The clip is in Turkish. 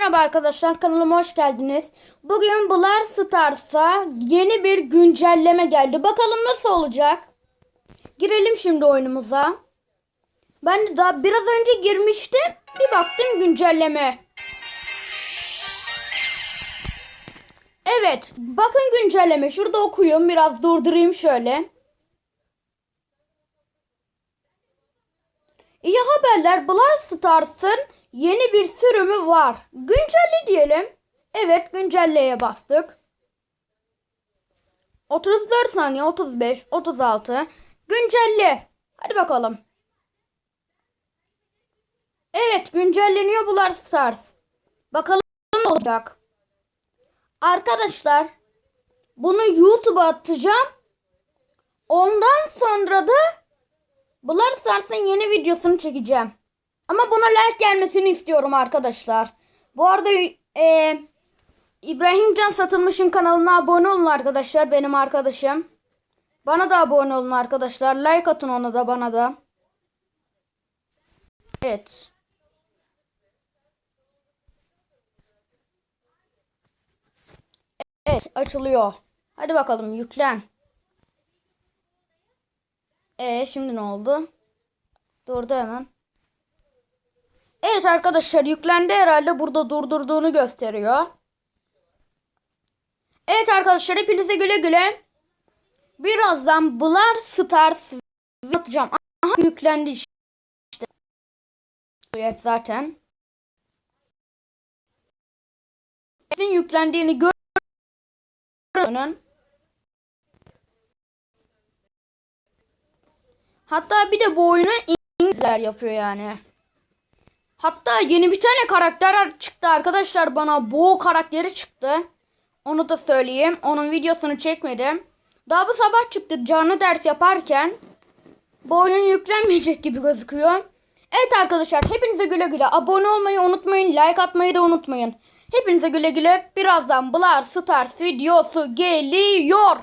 Merhaba arkadaşlar kanalıma hoş geldiniz. Bugün Blar Stars'a yeni bir güncelleme geldi. Bakalım nasıl olacak? Girelim şimdi oyunumuza. Ben de daha biraz önce girmiştim. Bir baktım güncelleme. Evet bakın güncelleme. Şurada okuyun biraz durdurayım şöyle. Haberler Blar Stars'ın yeni bir sürümü var. Güncelle diyelim. Evet güncelleye bastık. 34 saniye 35 36 güncelle. Hadi bakalım. Evet güncelleniyor Blar Stars. Bakalım ne olacak. Arkadaşlar bunu YouTube'a atacağım. Ondan sonra da Blar Stars'ın yeni videosunu çekeceğim. Ama buna like gelmesini istiyorum arkadaşlar. Bu arada e, İbrahim Can Satılmış'ın kanalına abone olun arkadaşlar. Benim arkadaşım. Bana da abone olun arkadaşlar. Like atın ona da bana da. Evet. Evet açılıyor. Hadi bakalım yüklen. E şimdi ne oldu? Durdu hemen. Evet arkadaşlar yüklendi herhalde burada durdurduğunu gösteriyor. Evet arkadaşlar hepinize güle güle. Birazdan Blar Stars atacağım. Aha yüklendi işte. Evet zaten. yüklendiğini görün. Hatta bir de bu oyunu İngilizler yapıyor yani. Hatta yeni bir tane karakter çıktı arkadaşlar bana. Bo karakteri çıktı. Onu da söyleyeyim. Onun videosunu çekmedim. Daha bu sabah çıktı canlı ders yaparken. Bu oyun yüklenmeyecek gibi gözüküyor. Evet arkadaşlar hepinize güle güle. Abone olmayı unutmayın. Like atmayı da unutmayın. Hepinize güle güle. Birazdan Blar Stars videosu geliyor.